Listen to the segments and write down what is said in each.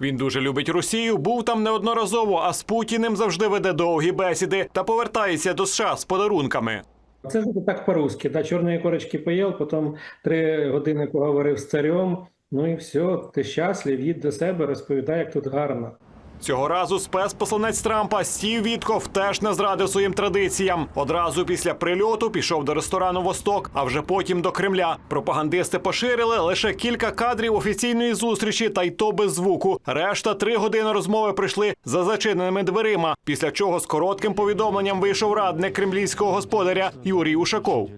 Він дуже любить Росію, був там неодноразово, а з Путіним завжди веде довгі бесіди та повертається до США з подарунками. Це ж так по-русски. Да, чорної корочки поїв, потім три години поговорив з царем. Ну і все, ти щаслив, їдь до себе, розповідай, як тут гарно. Цього разу спецпосланець Трампа Стів Вітков теж не зрадив своїм традиціям. Одразу після прильоту пішов до ресторану Восток, а вже потім до Кремля. Пропагандисти поширили лише кілька кадрів офіційної зустрічі, та й то без звуку. Решта три години розмови прийшли за зачиненими дверима. Після чого з коротким повідомленням вийшов радник кремлівського господаря Юрій Ушаков.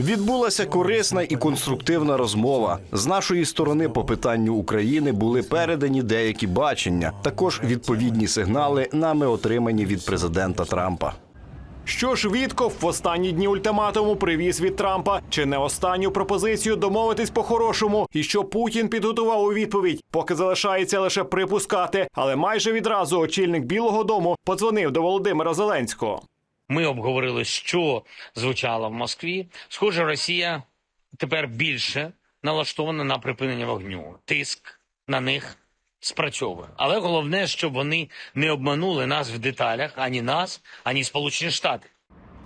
Відбулася корисна і конструктивна розмова. З нашої сторони по питанню України були передані деякі бачення. Також відповідні сигнали нами отримані від президента Трампа. Що ж Вітков в останні дні ультиматуму привіз від Трампа? Чи не останню пропозицію домовитись по-хорошому? І що Путін підготував у відповідь, поки залишається лише припускати. Але майже відразу очільник Білого Дому подзвонив до Володимира Зеленського. Ми обговорили, що звучало в Москві. Схоже, Росія тепер більше налаштована на припинення вогню. Тиск на них спрацьовує. Але головне, щоб вони не обманули нас в деталях ані нас, ані Сполучені Штати.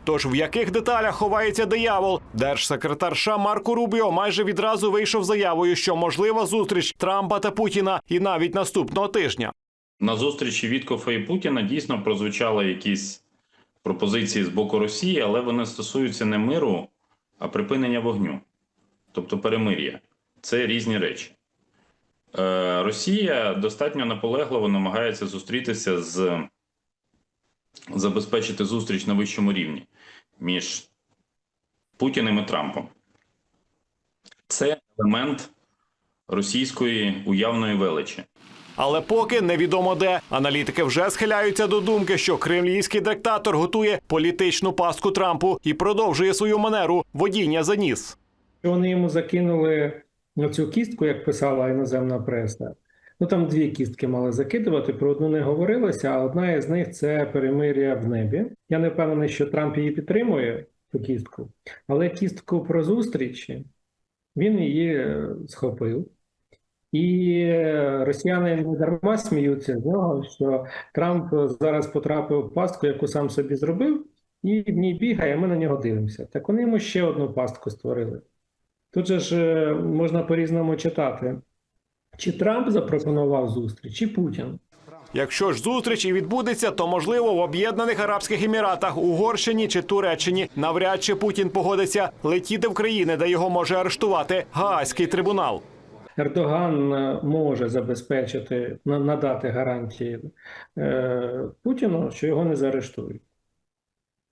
Тож в яких деталях ховається диявол? Держсекретар США Марко Рубіо майже відразу вийшов заявою, що можлива зустріч Трампа та Путіна і навіть наступного тижня. На зустрічі Віткофа і Путіна дійсно прозвучали якісь пропозиції з боку Росії, але вони стосуються не миру, а припинення вогню, тобто перемир'я. Це різні речі. Е, Росія достатньо наполегливо намагається зустрітися з забезпечити зустріч на вищому рівні між Путіним і Трампом. Це елемент російської уявної величі. Але поки невідомо де аналітики вже схиляються до думки, що кремлівський диктатор готує політичну пастку Трампу і продовжує свою манеру водіння за ніс. Вони йому закинули цю кістку, як писала іноземна преса. Ну там дві кістки мали закидувати. Про одну не говорилося, а одна із них це перемир'я в небі. Я не впевнений, що Трамп її підтримує, цю кістку, але кістку про зустрічі він її схопив. І е, росіяни не дарма сміються з нього, що Трамп зараз потрапив в пастку, яку сам собі зробив, і в ній бігає, а ми на нього дивимося. Так вони йому ще одну пастку створили. Тут же ж е, можна по-різному читати. Чи Трамп запропонував зустріч, чи Путін. Якщо ж зустріч і відбудеться, то можливо в Об'єднаних Арабських Еміратах, Угорщині чи Туреччині навряд чи Путін погодиться летіти в країни, де його може арештувати Гаазький трибунал. Ердоган е, може забезпечити, надати гарантії е, Путіну, що його не заарештують.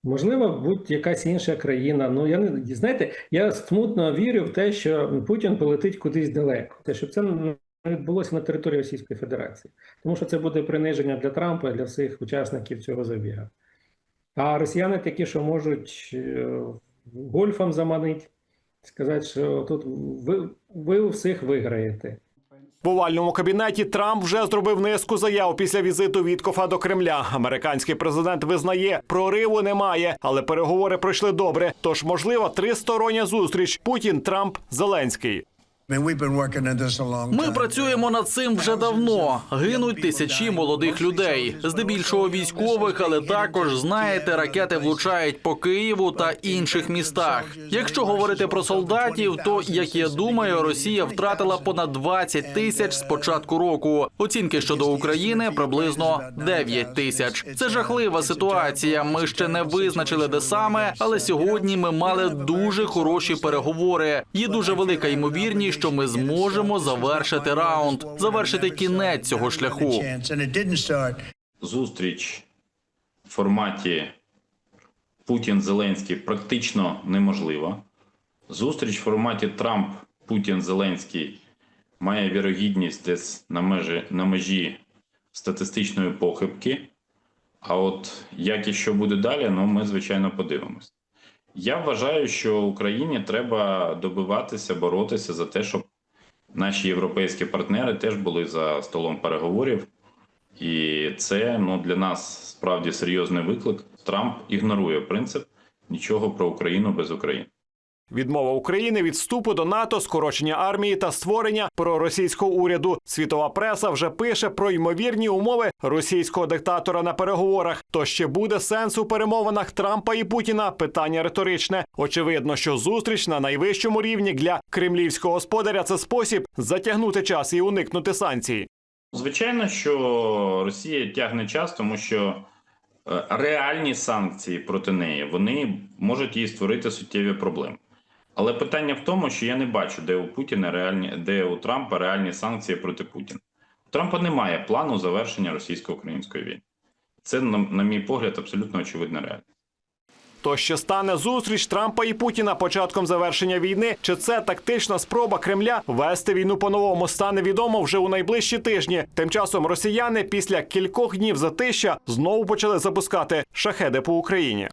Можливо, будь-якась інша країна. Ну я не знаєте, я смутно вірю в те, що Путін полетить кудись далеко. Те, щоб це не відбулося на території Російської Федерації, тому що це буде приниження для Трампа і для всіх учасників цього забігу. А росіяни такі, що можуть е, гольфом заманити, сказати, що тут ви, ви всіх виграєте. В овальному кабінеті Трамп вже зробив низку заяв після візиту Віткофа до Кремля. Американський президент визнає, прориву немає, але переговори пройшли добре. Тож, можливо, тристороння зустріч Путін, Трамп, Зеленський. Ми працюємо над цим вже давно. Гинуть тисячі молодих людей, здебільшого військових, але також знаєте, ракети влучають по Києву та інших містах. Якщо говорити про солдатів, то як я думаю, Росія втратила понад 20 тисяч з початку року. Оцінки щодо України приблизно 9 тисяч. Це жахлива ситуація. Ми ще не визначили де саме, але сьогодні ми мали дуже хороші переговори. Є дуже велика ймовірність, що ми зможемо завершити раунд, завершити кінець цього шляху. зустріч в форматі Путін-Зеленський практично неможлива. Зустріч в форматі Трамп-Путін-Зеленський має вірогідність десь на межі, на межі статистичної похибки. А от як і що буде далі, ну ми звичайно подивимось. Я вважаю, що Україні треба добиватися, боротися за те, щоб наші європейські партнери теж були за столом переговорів. І це ну, для нас справді серйозний виклик. Трамп ігнорує принцип нічого про Україну без України. Відмова України від вступу до НАТО, скорочення армії та створення проросійського уряду. Світова преса вже пише про ймовірні умови російського диктатора на переговорах. То ще буде сенс у перемовинах Трампа і Путіна? Питання риторичне. Очевидно, що зустріч на найвищому рівні для кремлівського господаря це спосіб затягнути час і уникнути санкцій. Звичайно, що Росія тягне час, тому що е, реальні санкції проти неї вони можуть їй створити суттєві проблеми. Але питання в тому, що я не бачу, де у Путіна реальні, де у Трампа реальні санкції проти Путіна. У Трампа немає плану завершення російсько-української війни. Це, на, мій погляд, абсолютно очевидна реальність. То ще стане зустріч Трампа і Путіна початком завершення війни? Чи це тактична спроба Кремля вести війну по-новому? Стане відомо вже у найближчі тижні. Тим часом росіяни після кількох днів затища знову почали запускати шахеди по Україні.